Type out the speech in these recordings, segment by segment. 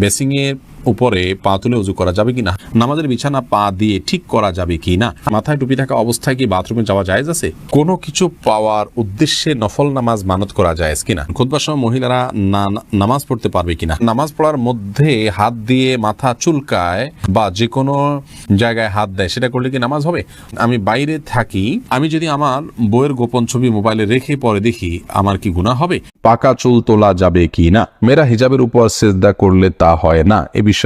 Basin এর উপরে পা তুলে উজু করা যাবে কিনা? নামাজের বিছানা পা দিয়ে ঠিক করা যাবে কি না মাথায় টুপি থাকা অবস্থায় কি বাথরুমে যাওয়া যায় আছে? কোনো কিছু পাওয়ার উদ্দেশ্যে নফল নামাজ মানত করা যায় কিনা? খুদবার সময় মহিলারা নামাজ পড়তে পারবে কিনা? নামাজ পড়ার মধ্যে হাত দিয়ে মাথা চুলকায় বা যে কোনো জায়গায় হাত দেয়, সেটা করলে কি নামাজ হবে? আমি বাইরে থাকি, আমি যদি আমার বইয়ের গোপন ছবি মোবাইলে রেখে পরে দেখি, আমার কি গুণা হবে? পাকা চুল তোলা যাবে কি না মেয়েরা হিজাবের উপর সেজদা করলে তা হয় না। এ বিষয়ে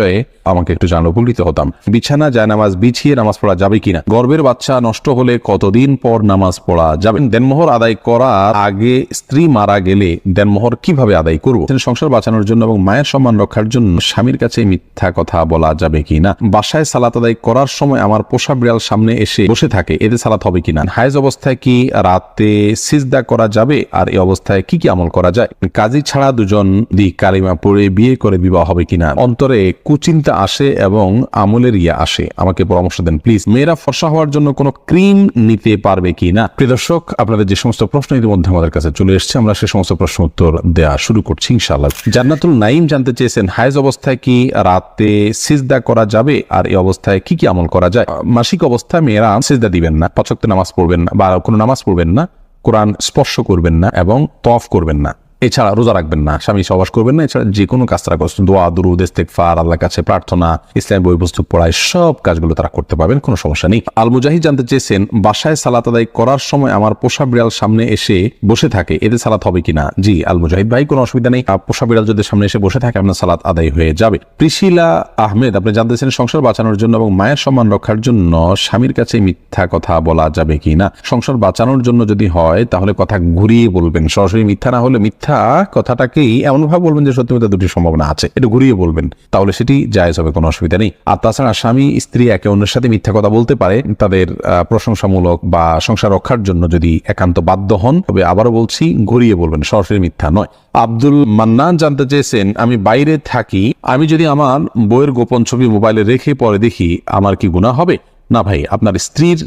আমাকে একটু জানা উপকৃত হতাম। বিছানা যায় নামাজ বিছিয়ে নামাজ পড়া যাবে কিনা? গর্ভের বাচ্চা নষ্ট হলে কতদিন পর নামাজ পড়া যাবে? দেনমোহর আদায় করার আগে স্ত্রী মারা গেলে দেনমোহর কীভাবে আদায় করব? সংসার বাঁচানোর জন্য এবং মায়ের সম্মান রক্ষার জন্য স্বামীর কাছে মিথ্যা কথা বলা যাবে কিনা? বাসায় সালাত আদায় করার সময় আমার পোষা বিড়াল সামনে এসে বসে থাকে, এতে সালাত হবে কিনা? হায়েজ অবস্থায় কি রাতে সিজদা করা যাবে? আর এই অবস্থায় কি কি আমল করা যায়? কাজী ছাড়া দুজন দি কালিমা পড়ে বিয়ে করে বিবাহ হবে কিনা? অন্তরে কুচিন্তা আসে এবং আমলের ইয়া আসে। আমাকে পরামর্শ দেন, প্লিজ, মেয়েরা ফর্সা হওয়ার জন্য কোনো ক্রিম নিতে পারবে কিনা প্রিয় দর্শক, আপনাদের যে সমস্ত প্রশ্ন ইতিমধ্যে আমাদের কাছে চলে এসেছে, আমরা সে সমস্ত প্রশ্ন উত্তর দেওয়া শুরু করছি, ইনশাআল্লাহ। জান্নাতুল নাইম জানতে চেয়েছেন, হায়েজ অবস্থায় কি রাতে সিজদা করা যাবে? আর এই অবস্থায় কি কি আমল করা যায়? মাসিক অবস্থায় মেয়েরা সিজদা দিবেন না পছক্ত নামাজ পড়বেন না, বা কোনো নামাজ পড়বেন না, কোরআন স্পর্শ করবেন না, এবং তফ করবেন না। এছাড়া রোজা রাখবেন না, স্বামী সবাস করবেন না, এছাড়া যে কোনো কাজ তারা করছেন দোয়া, দুরুদ ইস্তেকফার আল্লাহর কাছে প্রার্থনা, ইসলাম বই, পুস্তক পড়ায় সব কাজগুলো তারা করতে পারবেন, কোনো সমস্যা নেই। আল মুজাহিদ জানতে চেয়েছেন, বাসায় সালাত আদায় করার সময় আমার পোষা বিড়াল সামনে এসে বসে থাকে, এতে সালাত হবে কিনা? জি, আল মুজাহিদ ভাই, কোনো অসুবিধা নেই। পোষা বিড়াল যদি সামনে এসে বসে থাকে, আপনার সালাত আদায় হয়ে যাবে। প্রিশিলা আহমেদ, আপনি জানতে চেয়েছেন সংসার বাঁচানোর জন্য এবং মায়ের সম্মান রক্ষার জন্য স্বামীর কাছে মিথ্যা কথা বলা যাবে কি না সংসার বাঁচানোর জন্য যদি হয়, তাহলে কথা ঘুরিয়ে বলবেন। সরাসরি মিথ্যা না হলে মিথ্যা কথাটাকেই এমনভাবে বলবেন যে সত্যি মিথ্যা দুটি সম্ভাবনা আছে। একটু ঘুরিয়ে বলবেন, তাহলে সেটি জায়েজ হবে, কোনো অসুবিধা নেই। আর তাছাড়া স্বামী, স্ত্রী একে অন্যের সাথে মিথ্যা কথা বলতে পারে, তাদের প্রশংসামূলক বা সংসার রক্ষার জন্য যদি একান্ত বাধ্য হন, তবে আবারও বলছি, ঘুরিয়ে বলবেন সরাসরি মিথ্যা নয়। আব্দুল মান্নান জানতে চেয়েছেন, আমি বাইরে থাকি, আমি যদি আমার বইয়ের গোপন ছবি মোবাইলে রেখে পরে দেখি, আমার কি গুণা হবে? না ভাই, আপনার স্ত্রীর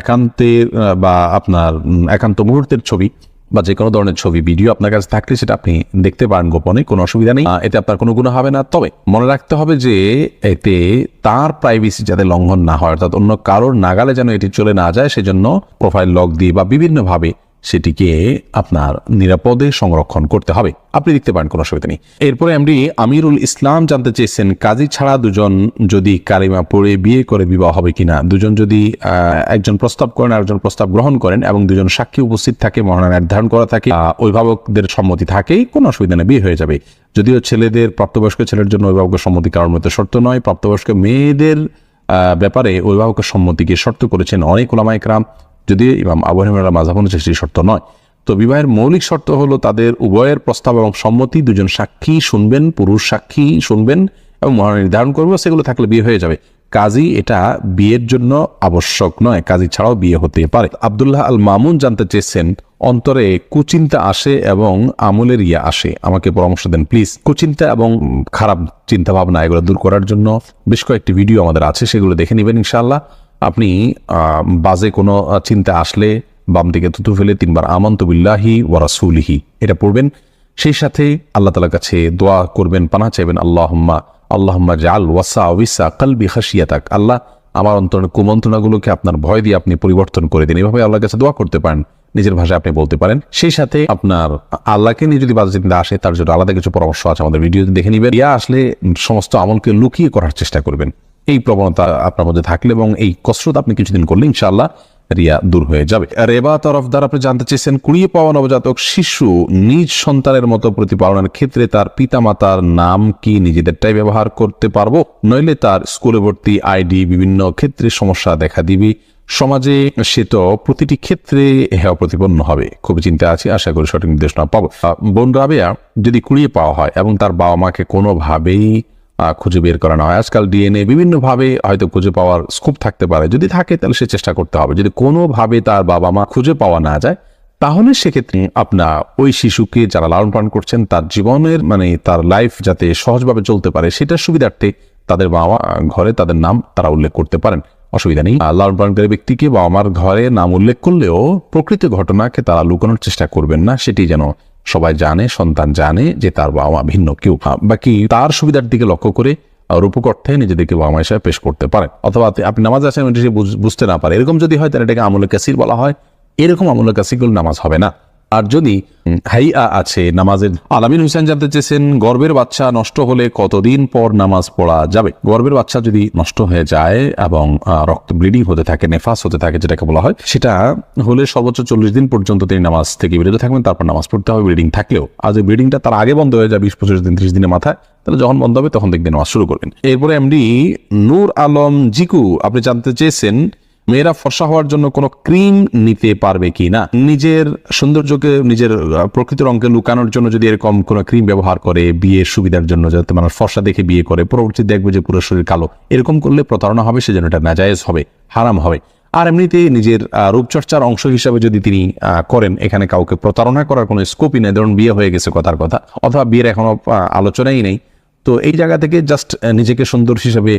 একান্তের বা আপনার একান্ত মুহূর্তের ছবি বা যে কোনো ধরনের ছবি, ভিডিও আপনার কাছে থাকলে সেটা আপনি দেখতে পারেন গোপনে, কোনো অসুবিধা নেই। এতে আপনার কোনো গুণ হবে না। তবে মনে রাখতে হবে যে এতে তার প্রাইভেসি যাতে লঙ্ঘন না হয়, অর্থাৎ অন্য কারোর নাগালে যেন এটি চলে না যায়, সেজন্য প্রোফাইল লক দিয়ে বা বিভিন্নভাবে সেটিকে আপনার নিরাপদে সংরক্ষণ করতে হবে। আপনি দেখতে পারেন, কোনো অসুবিধা নেই। এরপরে এমডি আমিরুল ইসলাম জানতে চেয়েছেন, কাজী ছাড়া দুজন যদি কালিমা পড়ে বিয়ে করে বিবাহ হবে কিনা? দুজন যদি একজন প্রস্তাব করেন আর একজন প্রস্তাব গ্রহণ করেন এবং দুজন সাক্ষী উপস্থিত থাকে মহানা নির্ধারণ করা থাকে অভিভাবকদের সম্মতি থাকেই, কোনো অসুবিধা নেই, বিয়ে হয়ে যাবে। যদিও ছেলেদের, প্রাপ্তবয়স্ক ছেলের জন্য অভিভাবকের সম্মতি কারোর মধ্যে শর্ত নয়, প্রাপ্তবয়স্ক মেয়েদের ব্যাপারে অভিভাবকের সম্মতিকে শর্ত করেছেন অনেক ওলামাইকরাম যদি ইমাম আবু হানিফা মাঝাব অনুযায়ী সেই শর্ত নয়। তো বিবাহের মৌলিক শর্ত হলো তাদের উভয়ের প্রস্তাব এবং সম্মতি, দুজন সাক্ষী শুনবেন, পুরুষ সাক্ষী শুনবেন এবং মহান নির্ধারণ করবে সেগুলো থাকলে বিয়ে হয়ে যাবে। কাজী এটা বিয়ের জন্য আবশ্যক নয়, কাজী ছাড়াও বিয়ে হতে পারে। আবদুল্লাহ আল মামুন জানতে চেয়েছেন, অন্তরে কুচিন্তা আসে এবং আমলের ইয়া আসে। আমাকে পরামর্শ দেন, প্লিজ। কুচিন্তা এবং খারাপ চিন্তা ভাবনা এগুলো দূর করার জন্য বেশ কয়েকটি ভিডিও আমাদের আছে, সেগুলো দেখে নেবেন ইনশাআল্লাহ। আপনি বাজে কোনো চিন্তা আসলে বাম দিকে থুতু ফেলে তিনবার আমন্ত বিল্লাহি ওয়ারাসুলিহি এটা পড়বেন। সেই সাথে আল্লাহ তালার কাছে দোয়া করবেন পানা চাইবেন, আল্লাহম্মা আল্লাহম্মা জাল ওয়াসা ওয়াসা কালবি খাসিয়াতাক আল্লাহ আমার অন্তরের কুমন্ত্রণাগুলোকে আপনার ভয় দিয়ে আপনি পরিবর্তন করে দিন। এভাবে আল্লাহর কাছে দোয়া করতে পারেন, নিজের ভাষায় আপনি বলতে পারেন। সেই সাথে আপনার আল্লাহকে নিয়ে যদি বাজে চিন্তা আসে, তার জন্য আলাদা কিছু পরামর্শ আছে আমাদের ভিডিও দেখে নিবেন। ইয়া আসলে সমস্ত আমলকে লুকিয়ে করার চেষ্টা করবেন। এই প্রবণতা আপনার মধ্যে থাকলে এবং এই কসরত আপনি কিছুদিন করলে ইনশাআল্লাহ রিয়া দূর হয়ে যাবে। রেবা তরফদার আপনি জানতে চেয়েছেন, কুড়িয়ে পাওয়া নবজাতক শিশু নিজ সন্তানের মতো প্রতিপালনের ক্ষেত্রে তার পিতামাতার নাম কি, নিজেদেরটাই ব্যবহার করতে পারব? নইলে তার স্কুলে ভর্তি আইডি, বিভিন্ন ক্ষেত্রে সমস্যা দেখা দিবে। সমাজে সে তো প্রতিটি ক্ষেত্রে হেয় প্রতিপন্ন হবে। খুব চিন্তা আছে, আশা করি সঠিক নির্দেশনা পাবো। বোন রাবেয়া যদি কুড়িয়ে পাওয়া হয় এবং তার বাবা মাকে কোনোভাবেই খুঁজে বের করা না হয়। আজকাল ডিএনএ বিভিন্নভাবে হয়তো খুঁজে পাওয়ার স্কোপ থাকতে পারে। যদি থাকে, তাহলে সে চেষ্টা করতে হবে। যদি কোনোভাবে তার বাবা মা খুঁজে পাওয়া না যায়, তাহলে সেক্ষেত্রে আপনার ওই শিশুকে যারা লালন পালন করছেন, তার জীবনের মানে তার লাইফ যাতে সহজভাবে চলতে পারে, সেটার সুবিধার্থে তাদের বাবা ঘরে তাদের নাম তারা উল্লেখ করতে পারেন। অসুবিধা নেই। লালন পালনকারী ব্যক্তিকে বাবা মার ঘরে নাম উল্লেখ করলেও প্রকৃত ঘটনাকে তারা লুকানোর চেষ্টা করবেন না, সেটি যেন সবাই জানে, সন্তান জানে যে তার বাবা মা ভিন্ন কেউ বাকি তার সুবিধার দিকে লক্ষ্য করে রূপকর্থে নিজেদেরকে বাবা মা হিসাবে পেশ করতে পারে। অথবা আপনি- নামাজ আসেন বুঝতে না পারে। এরকম যদি হয়, তাহলে এটাকে আমলে কাসির বলা হয়। এরকম আমলে কাসিরগুলো নামাজ হবে না। আর যদি হাইয়া আছে নামাজের আলামিন হুসেন জানতে চেয়েছেন গর্বের বাচ্চা নষ্ট হলে কতদিন পর নামাজ পড়া যাবে? গর্বের বাচ্চা যদি নষ্ট হয়ে যায় এবং রক্ত ব্লিডিং হতে থাকে নেফাস হতে থাকে যেটাকে বলা হয় সেটা হলে সর্বোচ্চ চল্লিশ দিন পর্যন্ত তিনি নামাজ থেকে বিরত থাকবেন তারপর নামাজ পড়তে হবে ব্লিডিং থাকলেও। আর যদি ব্লিডিংটা তার আগে বন্ধ হয়ে যায় বিশ পঁচিশ দিন ত্রিশ দিনের মাথায় তাহলে যখন বন্ধ হবে তখন দেখবেন নামাজ শুরু করবেন। এরপরে এমডি নূর আলম জিকু আপনি জানতে চেয়েছেন মেয়েরা ফর্সা হওয়ার জন্য কোনো ক্রিম নিতে পারবে কি না? নিজের সৌন্দর্যকে, নিজের প্রকৃত রঙকে লুকানোর জন্য যদি এরকম কোনো ক্রিম ব্যবহার করে বিয়ের সুবিধার জন্য, যাতে মানুষ ফর্সা দেখে বিয়ে করে, পরবর্তী দেখবে যে পুরো শরীর কালো, এরকম করলে প্রতারণা হবে, সেজন্য এটা নাজায়েজ হবে, হারাম হবে। আর এমনিতে নিজের রূপচর্চার অংশ হিসাবে যদি তিনি করেন, এখানে কাউকে প্রতারণা করার কোনো স্কোপই নেই। ধরুন, বিয়ে হয়ে গেছে কথার কথা, অথবা বিয়ের এখনও আলোচনাই নেই। তো এই জায়গা থেকে জাস্ট নিজেকে সুন্দর হিসাবে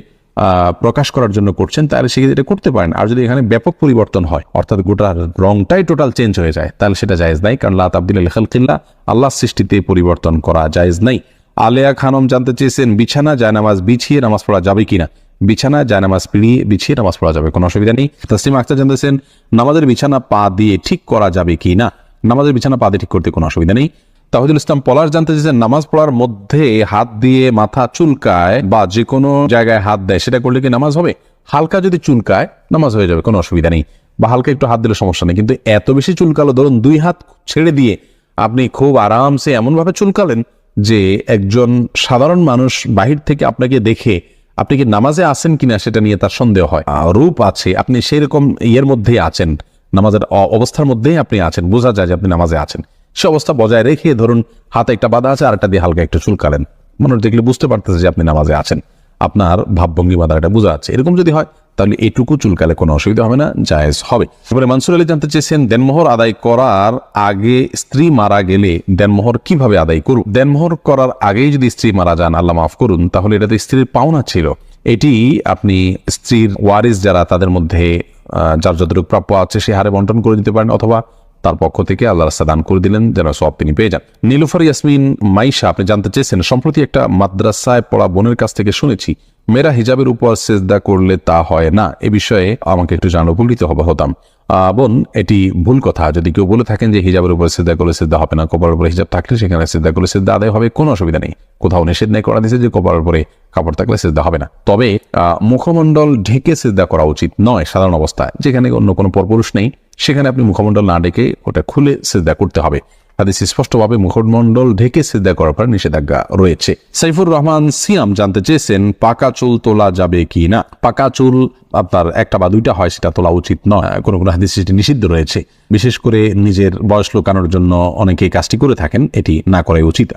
প্রকাশ করার জন্য করছেন, তাহলে সেক্ষেত্রে এটা করতে পারেন। আর যদি এখানে ব্যাপক পরিবর্তন হয়, অর্থাৎ গোটা রংটাই টোটাল চেঞ্জ হয়ে যায়, তাহলে সেটা জায়েজ নাই, কারণ লাত আব্দুল খালকিল্লা আল্লাহ সৃষ্টিতে পরিবর্তন করা জায়েজ নাই। আলেয়া খানম জানতে চেয়েছেন, বিছানা, জায়নামাজ বিছিয়ে নামাজ পড়া যাবে কিনা? বিছানা, জায়নামাজ পিড়িয়ে বিছিয়ে নামাজ পড়া যাবে, কোনো অসুবিধা নেই। তসলিম আক্তার জানতেছেন, নামাজের বিছানা পা দিয়ে ঠিক করা যাবে কি না নামাজের বিছানা পা দিয়ে ঠিক করতে কোনো অসুবিধা নেই। তাহিদুল ইসলাম পলাশ জানতে চেয়েছেন, নামাজ পড়ার মধ্যে হাত দিয়ে মাথা চুলকায় বা যে কোনো জায়গায় হাত দেয়, সেটা করলে কি নামাজ হবে? হালকা যদি চুলকায়, নামাজ হয়ে যাবে, কোনো অসুবিধা নেই। বা হালকা একটু হাত দিলে সমস্যা নেই। কিন্তু এত বেশি চুলকালো, ধরুন দুই হাত ছেড়ে দিয়ে আপনি খুব আরামসে এমনভাবে চুলকালেন যে একজন সাধারণ মানুষ বাহির থেকে আপনাকে দেখে আপনি কি নামাজে আছেন কিনা সেটা নিয়ে তার সন্দেহ হয়। রূপ আছে, আপনি সেরকম ইয়ের মধ্যেই আছেন। নামাজের অবস্থার মধ্যেই আপনি আছেন, বোঝা যায় যে আপনি নামাজে আছেন। সে অবস্থা বজায় রেখে ধরুন হাতে একটা বাধা আছে আর একটা দিয়ে হালকা একটু চুলকালেন। মানুষ দেখলে বুঝতে পারতেছে যে আপনি নামাজে আছেন। আপনার ভাবভঙ্গি বাধাটা বোঝা যাচ্ছে। এরকম যদি হয়, তাহলে এইটুকু চুলকালে কোনো অসুবিধা হবে না, জায়েজ হবে। এবারে মানসুর আলী জানতে চেয়েছেন, দেনমোহর আদায় করার আগে স্ত্রী মারা গেলে দেনমোহর কীভাবে আদায় করুন দেনমোহর করার আগেই যদি স্ত্রী মারা যান, আল্লাহ মাফ করুন, তাহলে এটা তো স্ত্রীর পাওনা ছিল। এটি আপনি স্ত্রীর ওয়ারিস যারা তাদের মধ্যে যার যতটুকু প্রাপ্য আছে, সে হারে বন্টন করে দিতে পারেন, অথবা তার পক্ষ থেকে আল্লাহ রাস্তা দান করে দিলেন, যেন সব তিনি পেয়ে যান। নীলুফার ইয়াসমিন, মাইশা, আপনি জানতে চেয়েছেন, সম্প্রতি একটা মাদ্রাসায় পড়া বোনের কাছ থেকে শুনেছি, মেয়েরা হিজাবের উপর সেজদা করলে তা হয় না। এ বিষয়ে আমাকে একটু জানো উপকৃত হবা হতাম। বোন, এটি ভুল কথা। যদি কেউ বলে থাকেন যে হিজাবের উপরে সিদ্ধা করলে সিদ্ধা হবে না, কপালের উপরে হিজাব থাকলে সেখানে সিদ্ধা করলে সিদ্ধা আদায় হবে, কোনো অসুবিধা নেই। কোথাও নিষেধ নেই করা দিয়েছে যে কপালের উপরে কাপড় থাকলে সিদ্ধা হবে না। তবে মুখমণ্ডল ঢেকে সিদ্ধা করা উচিত নয় সাধারণ অবস্থায়। যেখানে অন্য কোনো পরপুরুষ নেই, সেখানে আপনি মুখমণ্ডল না ডেকে ওটা খুলে সিদ্ধা করতে হবে। হাদিস স্পষ্টভাবে মুখমণ্ডল ঢেকে সিদ্ধা করার পর নিষেধাজ্ঞা রয়েছে। সাইফুর রহমান সিয়াম জানতে চেয়েছেন, পাকা চুল তোলা যাবে কি না? পাকা চুল আপনার একটা বা দুইটা হয়, সেটা তোলা উচিত নয়। কোনো কোনো হাদিস সেটি নিষিদ্ধ রয়েছে। বিশেষ করে নিজের বয়স লোকানোর জন্য অনেকেই কাজটি করে থাকেন, এটি না করাই উচিত।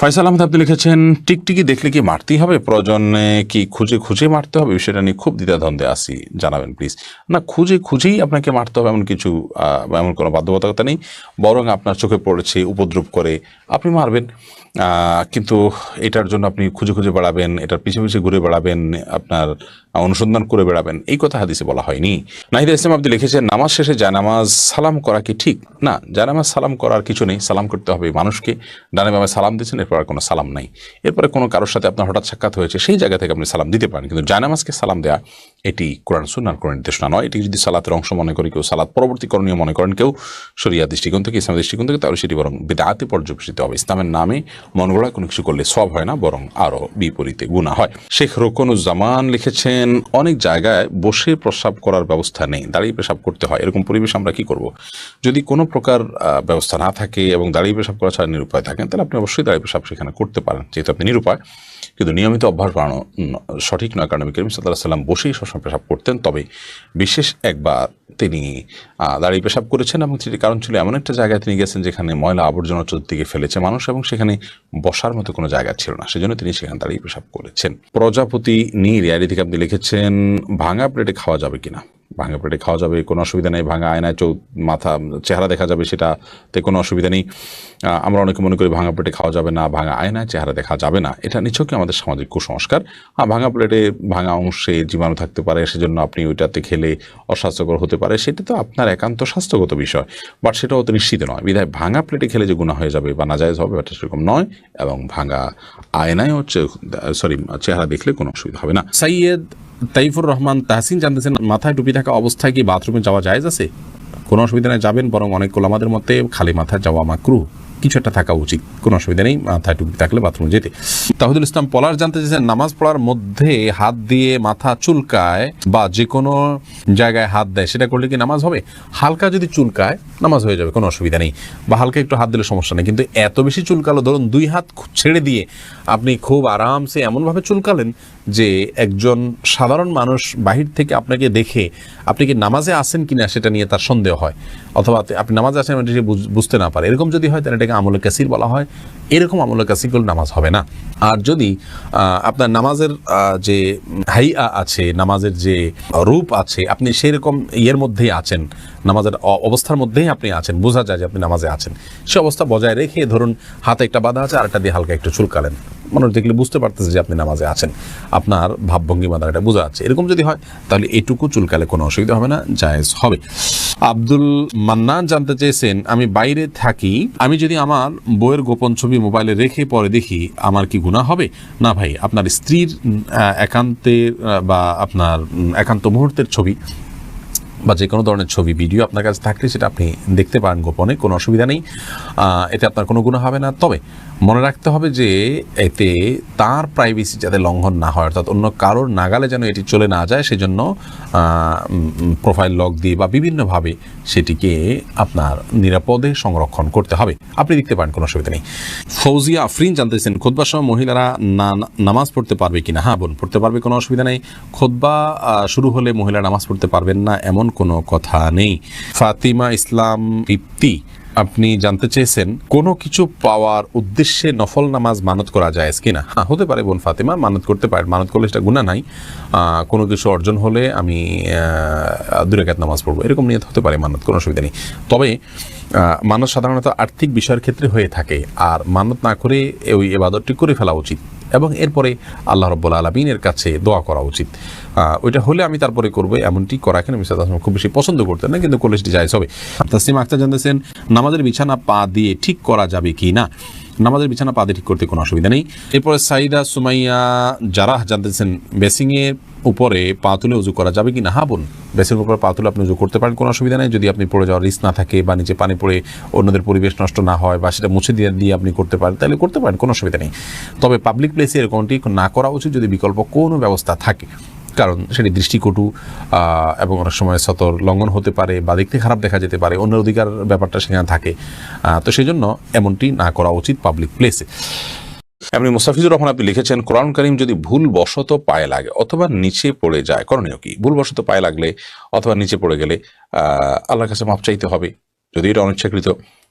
ফয়সাল আহমেদ, আপনি লিখেছেন, টিকটিকি দেখলে কি মারতেই হবে? প্রয়োজনে কি খুঁজে খুঁজে মারতে হবে? বিষয়টা নিয়ে খুব দ্বিধাদ্বন্দ্বে আসি জানাবেন প্লিজ না, খুঁজে খুঁজেই আপনাকে মারতে হবে এমন কিছু এমন কোনো বাধ্যবাধকতা নেই। বরং আপনার চোখে পড়েছে উপদ্রব করে আপনি মারবেন। কিন্তু এটার জন্য আপনি খুঁজে খুঁজে বেড়াবেন, এটার পিছু পিছু ঘুরে বেড়াবেন, আপনার অনুসন্ধান করে বেড়াবেন, এই কথা হাদিসে বলা হয়নি। নাহিদা ইসলাম, আপনি লিখেছেন, নামাজ শেষে জানামাজ সালাম করা কি ঠিক? না, জানামাজ সালাম করার কিছু নেই। সালাম করতে হবে মানুষকে। ডানে বামে সালাম দিচ্ছেন আর কোনো সালাম নাই। এরপরে কোনো কারোর সাথে আপনার হঠাৎ সাক্ষাৎ হয়েছে, সেই জায়গা থেকে আপনি সালাম দিতে পারেন। কিন্তু জানামাজকে সালাম দেওয়া এটি কোরআন সুন্নার কোরআন নির্দেশনা নয়। এটি যদি সালাতের অংশ মনে করি, কেউ সালাত পরবর্তী করণীয় মনে করেন, কেউ শরিয়া দৃষ্টিকোণ থেকে, ইসলামের দৃষ্টিকোণ থেকে, তাহলে সেটি বরং বেদাতে পর্যবেসিত হবে। ইসলামের নামে মন গড়া কোনো কিছু করলে সব হয় না, বরং আরও বিপরীতে গুণা হয়। শেখ রোকনুজ্জামান লিখেছেন, অনেক জায়গায় বসে প্রস্রাব করার ব্যবস্থা নেই, দাঁড়িয়ে পেশাব করতে হয়। এরকম পরিবেশ আমরা কি করব? যদি কোনো প্রকার ব্যবস্থা না থাকে এবং দাঁড়িয়ে পেশাব করা ছাড়া নিরুপায় থাকেন, তাহলে আপনি অবশ্যই দাঁড়িয়ে পেশাব সেখানে করতে পারেন, যেহেতু আপনি নিরুপায়। কিন্তু নিয়মিত অভ্যাস বাড়ানো সঠিক নয়। কারণ নবী করিম সাল্লাহ সাল্লাম বসেই সবসময় পেশাব করতেন। তবে বিশেষ একবার তিনি দাঁড়িয়ে পেশাব করেছেন এবং সেটির কারণ ছিল এমন একটা জায়গায় তিনি গেছেন যেখানে ময়লা আবর্জনা চতুর্দিকে ফেলেছে মানুষ এবং সেখানে বসার মতো কোনো জায়গা ছিল না। সেজন্য তিনি সেখানে দাঁড়িয়ে পেশাব করেছেন। প্রজাপতি নীর ইয়ারি থেকে আপনি লিখেছেন, ভাঙা প্লেটে খাওয়া যাবে কিনা? ভাঙা প্লেটে খাওয়া যাবে, কোনো অসুবিধা নেই, ভাঙা আয়নায় চৌ, মাথা, চেহারা দেখা যাবে সেটাতে কোনো অসুবিধা নেই। আমরা অনেকে মনে করি ভাঙা প্লেটে খাওয়া যাবে না, ভাঙা আয়নায় চেহারা দেখা যাবে না। এটা নিছকই আমাদের সামাজিক কুসংস্কার। ভাঙা প্লেটে ভাঙা অংশে জীবাণু থাকতে পারে, সেজন্য আপনি ওইটাতে খেলে অস্বাস্থ্যকর হতে পারে, সেটা তো আপনার একান্ত স্বাস্থ্যগত বিষয়। বাট সেটা অত নিশ্চিত নয়। বিধায় ভাঙা প্লেটে খেলে যে গুণা হয়ে যাবে বা না নাজায়জ হবে, এটা সেরকম নয় এবং ভাঙা আয়নায় হচ্ছে সরি চেহারা দেখলে কোনো অসুবিধা হবে না। সাইয়েদ তাইফুর রহমান তাহসিন জানতেছেন, মাথায় টুপি থাকা অবস্থায় কি বাথরুমে যাওয়া যায় আছে? কোনো অসুবিধা নেই, যাবেন, বরং অনেক আমাদের মতে খালি মাথায় যাওয়া মাকরু কিছু একটা থাকা উচিত। কোনো অসুবিধা নেই, মাথায় টুপি থাকলে বাথরুমে যেতে। তাহিদুল ইসলাম পলার জানতে চেয়েছেন, নামাজ পড়ার মধ্যে হাত দিয়ে মাথা চুলকায় বা যে কোনো জায়গায় হাত দেয়, সেটা করলে কি নামাজ হবে? হালকা যদি চুলকায়, নামাজ হয়ে যাবে, কোনো অসুবিধা নেই। বা হালকা একটু হাত দিলে সমস্যা নেই। কিন্তু এত বেশি চুলকালো, ধরুন দুই হাত ছেড়ে দিয়ে আপনি খুব আরামসে এমনভাবে চুলকালেন যে একজন সাধারণ মানুষ বাহির থেকে আপনাকে দেখে আপনি কি নামাজে আসেন কিনা সেটা নিয়ে তার সন্দেহ হয়, অথবা আপনি নামাজে আসেন এটা বুঝ- বুঝতে না পারে। এরকম যদি হয়, তাহলে এটাকে আমলে কাসির বলা হয়। এরকম আমলে করলে নামাজ হবে না। আর যদি আপনার নামাজের যে হাইয়া আছে, নামাজের যে রূপ আছে, আপনি সেরকম ইয়ের মধ্যেই আছেন, নামাজের অবস্থার মধ্যেই আপনি আছেন, বোঝা যায় যে আপনি নামাজে আছেন। সে অবস্থা বজায় রেখে ধরুন, হাতে একটা বাধা আছে আর একটা দিয়ে হালকা একটু চুলকালেন। মানুষ দেখলে বুঝতে পারতেছে যে আপনি নামাজে আছেন। আপনার ভাবভঙ্গি দ্বারা এটা বোঝা যাচ্ছে। এরকম যদি হয়, তাহলে এটুকু চুলকালে কোনো অসুবিধা হবে না, জায়েজ হবে। আব্দুল মান্নান জানতে চেয়েছেন, আমি বাইরে থাকি, আমি যদি আমার বইয়ের গোপন ছবি মোবাইলে রেখে পরে দেখি, আমার কি গুণা হবে? না ভাই, আপনার স্ত্রীর একান্তের বা আপনার একান্ত মুহূর্তের ছবি বা যে কোনো ধরনের ছবি, ভিডিও আপনার কাছে থাকলে সেটা আপনি দেখতে পারেন গোপনে, কোনো অসুবিধা নেই। এতে আপনার কোনো গুণ হবে না। তবে মনে রাখতে হবে যে এতে তার প্রাইভেসি যাতে লঙ্ঘন না হয়, অর্থাৎ অন্য কারোর নাগালে যেন এটি চলে না যায়, সেজন্য প্রোফাইল লক দিয়ে বা বিভিন্নভাবে সেটিকে আপনার নিরাপদে সংরক্ষণ করতে হবে। আপনি দেখতে পারেন, কোনো অসুবিধা নেই। ফৌজিয়া আফরিন জানতেছেন খোদবার সময় মহিলারা না, নামাজ পড়তে পারবে কিনা? হ্যাঁ বোন পড়তে পারবে, কোনো অসুবিধা নেই। খোদবা শুরু হলে মহিলা নামাজ পড়তে পারবেন না, এমন কোনো কথা নেই। ফাতিমা ইসলাম তৃপ্তি, আপনি জানতে চেয়েছেন, কোনো কিছু পাওয়ার উদ্দেশ্যে নফল নামাজ মানত করা যায় কিনা? হ্যাঁ হতে পারে বোন ফাতিমা, মানত করতে পারে, মানত করলে সেটা গুণা নাই। কোনো কিছু অর্জন হলে আমি দুরাকাত নামাজ পড়ব। এরকম নিয়ত হতে পারে মানত, কোনো অসুবিধা নেই। তবে মানুষ সাধারণত আর্থিক বিষয়ের ক্ষেত্রে হয়ে থাকে। আর মানত না করে ওই এবাদতটি করে ফেলা উচিত। এবং এরপরে আল্লাহ রব্বুল আলমিনের কাছে দোয়া করা উচিত। ওইটা হলে আমি তারপরে করব, এমনটি করা কেন মিসাদ আসলাম খুব বেশি পছন্দ করতেন না, কিন্তু করলে সেটি হবে। তাসলিম আক্তার জানতেছেন, নামাজের বিছানা পা দিয়ে ঠিক করা যাবে কি না? নামাজের বিছানা পা দিয়ে ঠিক করতে কোনো অসুবিধা নেই। এরপরে সাইদা সুমাইয়া জারাহ জানতেছেন বেসিংয়ের উপরে পা তুলে উজু করা যাবে কি না? হ্যাঁ বোন বেসিংয়ের উপরে পা তুলে আপনি উজু করতে পারেন, কোনো অসুবিধা নেই। যদি আপনি পড়ে যাওয়ার রিস্ক না থাকে বা নিচে পানি পড়ে অন্যদের পরিবেশ নষ্ট না হয় বা সেটা মুছে দিয়ে দিয়ে আপনি করতে পারেন, তাহলে করতে পারেন, কোনো অসুবিধা নেই। তবে পাবলিক প্লেসে এরকমটি না করা উচিত যদি বিকল্প কোনো ব্যবস্থা থাকে। কারণ সেটি দৃষ্টিকটু এবং অনেক সময় সতর লঙ্ঘন হতে পারে বা দেখতে খারাপ দেখা যেতে পারে, অন্যের অধিকার ব্যাপারটা সেখানে থাকে। তো সেই জন্য এমনটি না করা উচিত পাবলিক প্লেসে এমনি মুস্তাফিজুর রহমান আপনি লিখেছেন, কোরআন করিম যদি ভুল বশত পায়ে লাগে অথবা নিচে পড়ে যায়, করণীয় কি? ভুল বশত পায়ে লাগলে অথবা নিচে পড়ে গেলে আল্লাহর কাছে মাপ চাইতে হবে। যদি এটা অনিচ্ছাকৃত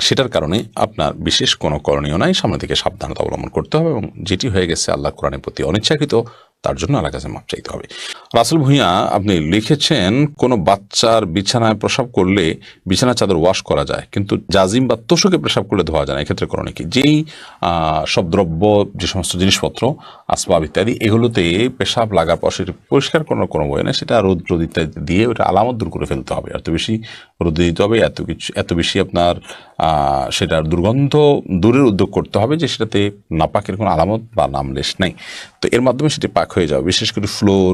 সেটার কারণে আপনার বিশেষ কোনো করণীয় নাই। সামনে থেকে সাবধানতা অবলম্বন করতে হবে এবং যেটি হয়ে গেছে, আল্লাহ কোরআনের প্রতি অনিচ্ছাকৃত তার জন্য আল্লাহ কাছে মাপ চাইতে হবে। রাসেল ভূঁইয়া, আপনি লিখেছেন, কোনো বাচ্চার বিছানায় প্রসাব করলে বিছানা চাদর ওয়াশ করা যায়, কিন্তু জাজিম বা তোষকে প্রসাব করলে ধোয়া যায় না, এক্ষেত্রে করণীয় কি? যেই সব দ্রব্য, যে সমস্ত জিনিসপত্র, আসবাব ইত্যাদি, এগুলোতে পেশাব লাগার পর সেটা পরিষ্কার করার কোনো বই না, সেটা রোদ রোদ ইত্যাদি দিয়ে ওটা আলামত দূর করে ফেলতে হবে। এত বেশি রোদে দিতে হবে, এত কিছু, এত বেশি আপনার সেটার দুর্গন্ধ দূরের উদ্যোগ করতে হবে যে সেটাতে নাপাকের কোনো আলামত বা নামলেশ নেই। তো এর মাধ্যমে সেটি পাক হয়ে যাবে বিশেষ করে ফ্লোর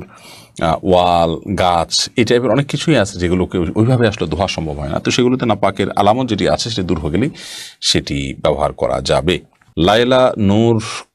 ওয়াল গাছ, এই টাইপের অনেক কিছুই আছে যেগুলোকে ওইভাবে আসলে ধোয়া সম্ভব হয় না। তো সেগুলোতে না পাকের আলামত যেটি আছে সেটি দূর হয়ে গেলেই সেটি ব্যবহার করা যাবে। লাইলা নূর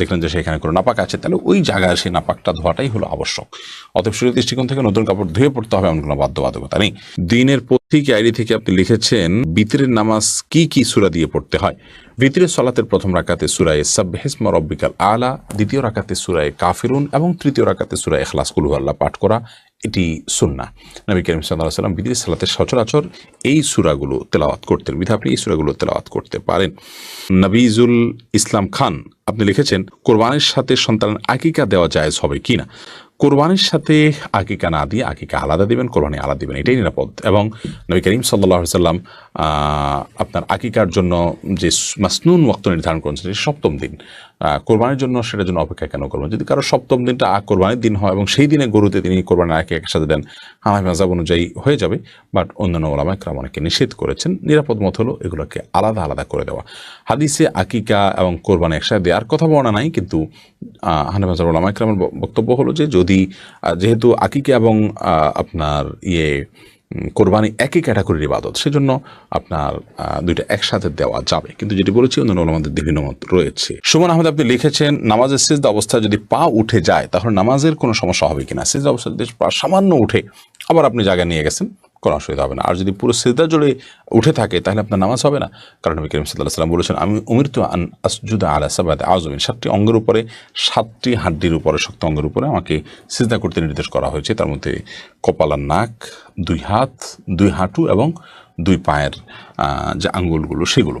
দেখলেন যে সেখানে কোনো নাপাক আছে, তাহলে ওই জায়গায় সেই নাপাকটা ধোয়াটাই হলো আবশ্যক। অতএব শরীর দৃষ্টিকোণ থেকে নতুন কাপড় ধুয়ে পড়তে হবে এমন কোনো বাধ্যবাধকতা নেই। দিনের পথিক আইডি থেকে আপনি লিখেছেন, বিতরের নামাজ কি কি সুরা দিয়ে পড়তে হয়? ভিতরের সলাতের প্রথম রাকাতে সুরায় সাবহেসমা রব্বিকাল আলা, দ্বিতীয় রাকাতে সুরায় কাফিরুন এবং তৃতীয় রাকাতে সুরায় এখলাস কুলু আল্লাহ পাঠ করা এটি সুন্না নবী করিম সাল্লাহ সাল্লাম বিদির সালাতের সচরাচর এই সুরাগুলো তেলাওয়াত করতেন। বিধা আপনি এই সুরাগুলো তেলাওয়াত করতে পারেন। নবীজুল ইসলাম খান আপনি লিখেছেন, কোরবানির সাথে সন্তান আকিকা দেওয়া জায়েজ হবে কি না? কোরবানির সাথে আকিকা না দিয়ে আকিকা আলাদা দিবেন, কোরবানি আলাদা দিবেন, এটাই নিরাপদ। এবং নবী করিম সাল্লাহ সাল্লাম আপনার আকিকার জন্য যে মাসনুন ওয়াক্ত নির্ধারণ করেছেন, সেটি সপ্তম দিন। কোরবানির জন্য সেটার জন্য অপেক্ষা কেন করবেন? যদি কারও সপ্তম দিনটা কোরবানির দিন হয় এবং সেই দিনে গরুতে তিনি কোরবানির আগে একসাথে দেন হামাই মাজাব অনুযায়ী হয়ে যাবে। বাট অন্যান্য ওলামা একরাম অনেকে নিষেধ করেছেন। নিরাপদ মত হলো এগুলোকে আলাদা আলাদা করে দেওয়া। হাদিসে আকিকা এবং কোরবানি একসাথে দেওয়ার কথা বলা নাই, কিন্তু হানাফি মাজাব ওলামা একরামের ব- বক্তব্য হলো যে যদি যেহেতু আকিকে এবং আপনার ইয়ে কোরবানি একই ক্যাটাগরির ইবাদত, সেজন্য আপনার দুইটা একসাথে দেওয়া যাবে। কিন্তু যেটি বলেছি অন্য আমাদের বিভিন্ন মত রয়েছে। সুমন আহমেদ, আপনি লিখেছেন, নামাজের সিজদা অবস্থায় যদি পা উঠে যায়, তাহলে নামাজের কোনো সমস্যা হবে কিনা? সিজদা অবস্থায় যদি পা সামান্য উঠে, আবার আপনি জায়গায় নিয়ে গেছেন কোনো অসুবিধা হবে না। আর যদি পুরো সিদ্ধা জুড়ে উঠে থাকে, তাহলে আপনার নামাজ হবে না। কারণ নবী করিম সাল্লাহ সাল্লাম বলেছেন, আমি উমির তো আন আসজুদা আলা সাবাদ আজমিন সাতটি অঙ্গের উপরে, সাতটি হাড্ডির উপরে, শক্ত অঙ্গের উপরে আমাকে সিজদা করতে নির্দেশ করা হয়েছে। তার মধ্যে কপালার নাক, দুই হাত, দুই হাঁটু এবং দুই পায়ের যে আঙ্গুলগুলো, সেগুলো।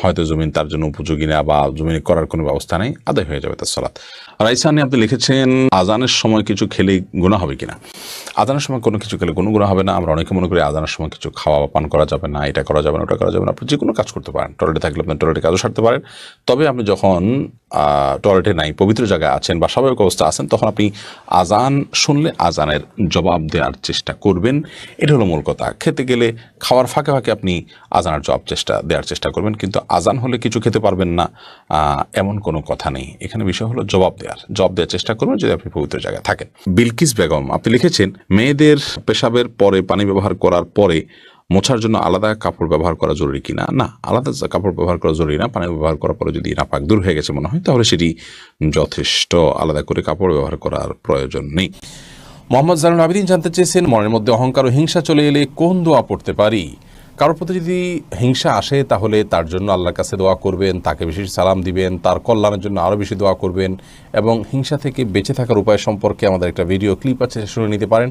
হয়তো জমিন তার জন্য উপযোগী না বা জমিনে করার কোনো ব্যবস্থা নেই, আদায় হয়ে যাবে তার সলাৎ রাইসানি আপনি লিখেছেন, আজানের সময় কিছু খেলে গোনা হবে কিনা? আজানের সময় কোনো কিছু খেলে কোনো গুণা হবে না। আমরা অনেকে মনে করি আজানের সময় কিছু খাওয়া বা পান করা যাবে না, এটা করা যাবে না, ওটা করা যাবে না। আপনি যে কোনো কাজ করতে পারেন। টয়লেটে থাকলে আপনি টয়লেটে কাজও সারতে পারেন। তবে আপনি যখন টয়লেটে নাই, পবিত্র জায়গায় আছেন বা স্বাভাবিক অবস্থা আছেন, তখন আপনি আজান শুনলে আজানের জবাব দেওয়ার চেষ্টা করবেন। এটা হলো মূল কথা। খেতে গেলে খাওয়ার ফাঁকে ফাঁকে আপনি আজানের জবাব চেষ্টা, দেওয়ার চেষ্টা করবেন। কিন্তু আজান হলে কিছু খেতে পারবেন না এমন কোনো কথা নেই। এখানে বিষয় হলো জবাব দেওয়ার। জবাব দেওয়ার চেষ্টা করবেন যদি আপনি পবিত্র জায়গায় থাকেন। বিলকিস বেগম, আপনি লিখেছেন মেয়েদের পেশাবের পরে পানি ব্যবহার করার পরে মোছার জন্য আলাদা কাপড় ব্যবহার করা জরুরি কিনা? না, আলাদা কাপড় ব্যবহার করা জরুরি না। পানি ব্যবহার করার পরে যদি নাপাক, দূর হয়ে গেছে মনে হয়, তাহলে সেটি যথেষ্ট। আলাদা করে কাপড় ব্যবহার করার প্রয়োজন নেই। মোহাম্মদ জানুল আবিদিন জানতে চেয়েছেন, মনের মধ্যে অহংকার ও হিংসা চলে এলে কোন দোয়া পড়তে পারি? কারোর প্রতি যদি হিংসা আসে, তাহলে তার জন্য আল্লাহর কাছে দোয়া করবেন, তাকে বেশি সালাম দিবেন, তার কল্যাণের জন্য আরও বেশি দোয়া করবেন এবং হিংসা থেকে বেঁচে থাকার উপায় সম্পর্কে আমাদের একটা ভিডিও ক্লিপ আছে শুনে নিতে পারেন।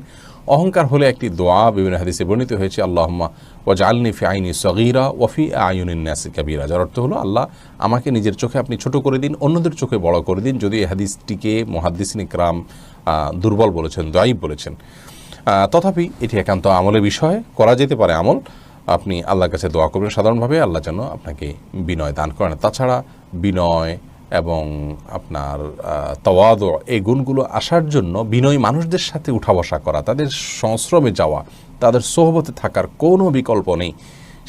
অহংকার হলে একটি দোয়া বিভিন্ন হাদিসে বর্ণিত হয়েছে, আল্লাহম্মা ওয়াজ আলনি ফি আইনি সগিরা ওয়াফি আয়ুনিন নাসি কাবিরা। যার অর্থ হলো, আল্লাহ আমাকে নিজের চোখে আপনি ছোট করে দিন, অন্যদের চোখে বড় করে দিন, যদি এই হাদিসটিকে মহাদ্দিসিন ইকরাম দুর্বল বলেছেন, দায়ীব বলেছেন। তথাপি এটি একান্ত আমলের বিষয়, করা যেতে পারে আমল। আপনি আল্লাহর কাছে দোয়া করবেন। সাধারণভাবে আল্লাহ যেন আপনাকে বিনয় দান করেন। তাছাড়া বিনয় এবং আপনার তওয়াদ, এই গুণগুলো আসার জন্য বিনয়ী মানুষদের সাথে উঠা বসা করা, তাদের সংশ্রমে যাওয়া, তাদের সোহবতে থাকার কোনো বিকল্প নেই।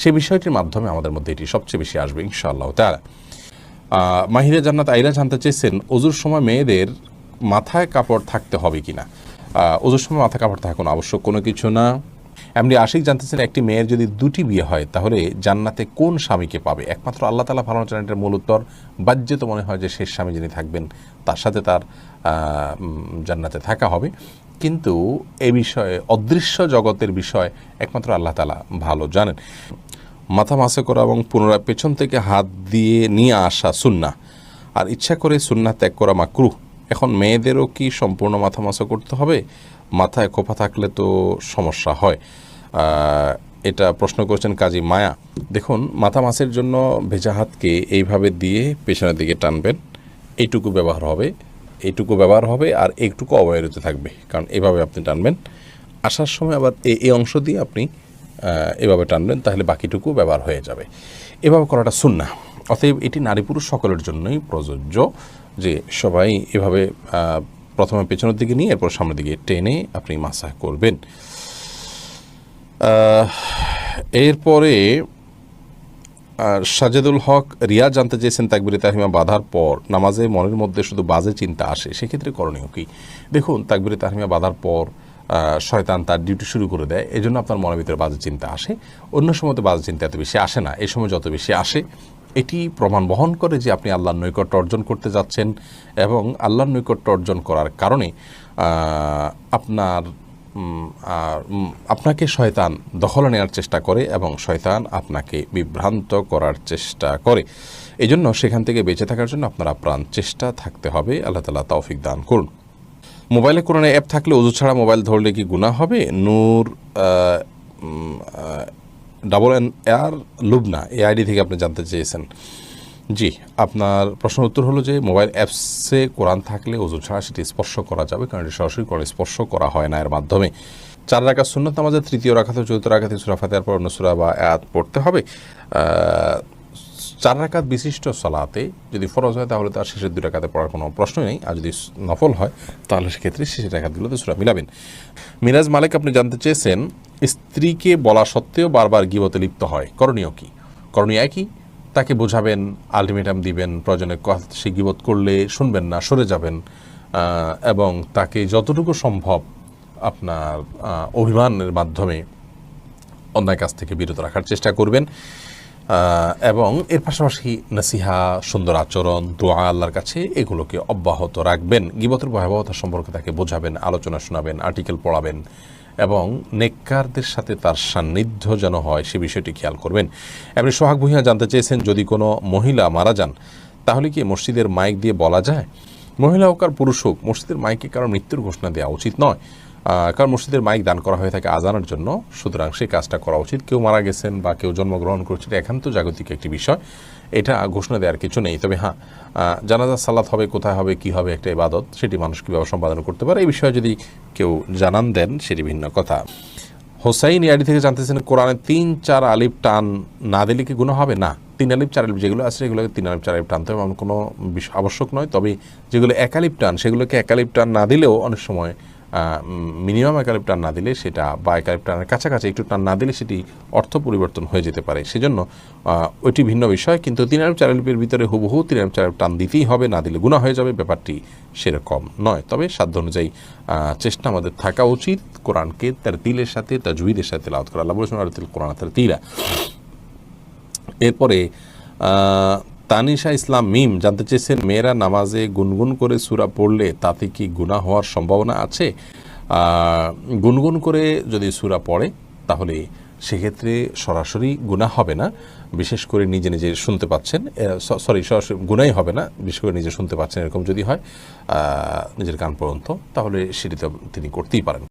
সে বিষয়টির মাধ্যমে আমাদের মধ্যে এটি সবচেয়ে বেশি আসবে ইনশাআল্লাহ তারা মাহিরা জান্নাত আইরা জানতে চেয়েছেন অজুর সময় মেয়েদের মাথায় কাপড় থাকতে হবে কিনা? অজুর সময় মাথা কাপড় থাকা কোনো আবশ্যক কোনো কিছু না। এমনি আশিক জানতেছেন একটি মেয়ের যদি দুটি বিয়ে হয়, তাহলে জান্নাতে কোন স্বামীকে পাবে? একমাত্র আল্লাহ তালা জানেন, এটার মূল উত্তর। বাহ্যত মনে হয় যে শেষ স্বামী যিনি থাকবেন, তার সাথে তার জান্নাতে থাকা হবে। কিন্তু এ বিষয়ে, অদৃশ্য জগতের বিষয় একমাত্র আল্লাহ তালা ভালো জানেন। মাথা মাসে করা এবং পুনরায় পেছন থেকে হাত দিয়ে নিয়ে আসা সুন্না আর ইচ্ছা করে সুন্না ত্যাগ করা মাকরুহ। এখন মেয়েদেরও কি সম্পূর্ণ মাথা মাসা করতে হবে? মাথায় খোপা থাকলে তো সমস্যা হয়। এটা প্রশ্ন করেছেন কাজী মায়া। দেখুন মাথা মাছের জন্য ভেজা হাতকে এইভাবে দিয়ে পেছনের দিকে টানবেন। এইটুকু ব্যবহার হবে, এইটুকু ব্যবহার হবে আর একটুকু অবহেলিত থাকবে, কারণ এভাবে আপনি টানবেন। আসার সময় আবার এই অংশ দিয়ে আপনি এভাবে টানবেন, তাহলে বাকিটুকু ব্যবহার হয়ে যাবে। এভাবে করাটা সুন্না অতএব এটি নারী পুরুষ সকলের জন্যই প্রযোজ্য যে সবাই এভাবে প্রথমে পেছনের দিকে নিয়ে, এরপর সামনের দিকে টেনে আপনি মাসাহ করবেন। এরপরে সাজেদুল হক রিয়া জানতে চেয়েছেন তাকবিরে তাহিমা বাধার পর, নামাজে মনের মধ্যে শুধু বাজে চিন্তা আসে, সেক্ষেত্রে করণীয় কি? দেখুন, তাকবিরে তাহিমা বাধার পর শয়তান তার ডিউটি শুরু করে দেয় এই জন্য আপনার মনের ভিতরে বাজে চিন্তা আসে। অন্য সময় তো বাজে চিন্তা এত বেশি আসে না এই সময় যত বেশি আসে এটি প্রমাণ বহন করে যে আপনি আল্লাহর নৈকট্য অর্জন করতে যাচ্ছেন এবং আল্লাহর নৈকট্য অর্জন করার কারণে আপনার আপনাকে শয়তান দখলে নেওয়ার চেষ্টা করে এবং শয়তান আপনাকে বিভ্রান্ত করার চেষ্টা করে। এই জন্য সেখান থেকে বেঁচে থাকার জন্য আপনার আপ্রাণ চেষ্টা থাকতে হবে। আল্লাহ তালা তৌফিক দান করুন। মোবাইলে কোরআনে অ্যাপ থাকলে অজু ছাড়া মোবাইল ধরলে কি গুণা হবে? Noor double N R Lubna এই আইডি থেকে আপনি জানতে চেয়েছেন। জি, আপনার প্রশ্ন উত্তর হলো যে, মোবাইল অ্যাপসে কোরআন থাকলে ওজন ছাড়া সেটি স্পর্শ করা যাবে, কারণ এটি সরাসরি কোরআন স্পর্শ করা হয় না এর মাধ্যমে। চার রাখা সুন্নত আমাদের তৃতীয় রাখাতে চতুর্থ রাখাতে সুরা ফাতেহার পর অন্য সুরা বা আয়াত পড়তে হবে। চার রাকাত বিশিষ্ট সলাতে যদি ফরজ হয়, তাহলে তার শেষের দুই রাকাতে পড়ার কোনো প্রশ্নই নেই। আর যদি নফল হয়, তাহলে সেক্ষেত্রে শেষের রাকাতগুলোতে সুরা মিলাবেন। মিরাজ মালিক, আপনি জানতে চেয়েছেন, স্ত্রীকে বলা সত্ত্বেও বারবার গিবতে লিপ্ত হয়। করণীয় কি? করণীয় একই, তাকে বোঝাবেন, আলটিমেটাম দিবেন, প্রয়োজনে কথা সে গিবত করলে শুনবেন না, সরে যাবেন এবং তাকে যতটুকু সম্ভব আপনার অভিমানের মাধ্যমে অন্যায় কাছ থেকে বিরত রাখার চেষ্টা করবেন। এবং এর পাশাপাশি নাসিহা, সুন্দর আচরণ, দোয়া আল্লাহর কাছে এগুলোকে অব্যাহত রাখবেন। গিবতের ভয়াবহতা সম্পর্কে তাকে বোঝাবেন, আলোচনা শোনাবেন, আর্টিকেল পড়াবেন এবং নেককারদের সাথে তার সান্নিধ্য যেন হয় সে বিষয়টি খেয়াল করবেন। এমনি সোহাগ ভূঁইয়া জানতে চেয়েছেন, যদি কোনো মহিলা মারা যান, তাহলে কি মসজিদের মাইক দিয়ে বলা যায়? মহিলা হোক আর পুরুষ হোক, মসজিদের মাইকে কারও মৃত্যুর ঘোষণা দেওয়া উচিত নয়। কারণ মসজিদের মাইক দান করা হয়ে থাকে আজানের জন্য। সুতরাং সেই কাজটা করা উচিত। কেউ মারা গেছেন বা কেউ জন্মগ্রহণ করছেন একান্ত জাগতিক একটি বিষয়। এটা ঘোষণা দেওয়ার কিছু নেই। তবে হ্যাঁ জানাজা সালাত হবে, কোথায় হবে, কি হবে, একটা ইবাদত, সেটি মানুষ কীভাবে সম্পাদন করতে পারে, এই বিষয়ে যদি কেউ জানান দেন, সেটি ভিন্ন কথা। হোসাইন ইয়াডি থেকে জানতেছেন কোরআনে তিন চার আলিফ টান না দিলে কি গুণ হবে? না। তিন আলিফ, চার আলিফ যেগুলো আছে, সেগুলোকে তিন আলিফ, চার আলিফ টানতে হবে, এমন কোনো আবশ্যক নয়। তবে যেগুলো একালিপ টান, সেগুলোকে একালিপ টান না দিলেও অনেক সময় মিনিমাম একালিপ টান না দিলে সেটা বা একালিপ টানের কাছাকাছি একটু টান না দিলে সেটি অর্থ পরিবর্তন হয়ে যেতে পারে। সেজন্য ওইটি ভিন্ন বিষয়, কিন্তু তিন আলিফ চার আলিফের ভিতরে হুবহু তিন আলিফ চার টান দিতেই হবে, না দিলে গুণা হয়ে যাবে, ব্যাপারটি সেরকম নয়। তবে সাধ্য অনুযায়ী চেষ্টা আমাদের থাকা উচিত কোরআনকে তার তিলের সাথে তাজুইদের সাথে লাউত করা। আল্লাহ বলেছেন আর তিল কোরআন তার তিলা এরপরে তানিশা ইসলাম মিম জানতে চেয়েছেন, মেয়েরা নামাজে গুনগুন করে সুরা পড়লে তাতে কি গুনাহ হওয়ার সম্ভাবনা আছে? গুনগুন করে যদি সুরা পড়ে, তাহলে সেক্ষেত্রে সরাসরি গুনাহ হবে না। বিশেষ করে নিজে নিজে শুনতে পাচ্ছেন সরি, সরাসরি গুনাই হবে না। বিশেষ করে নিজে শুনতে পাচ্ছেন, এরকম যদি হয় নিজের কান পর্যন্ত, তাহলে সেটি তিনি করতেই পারেন।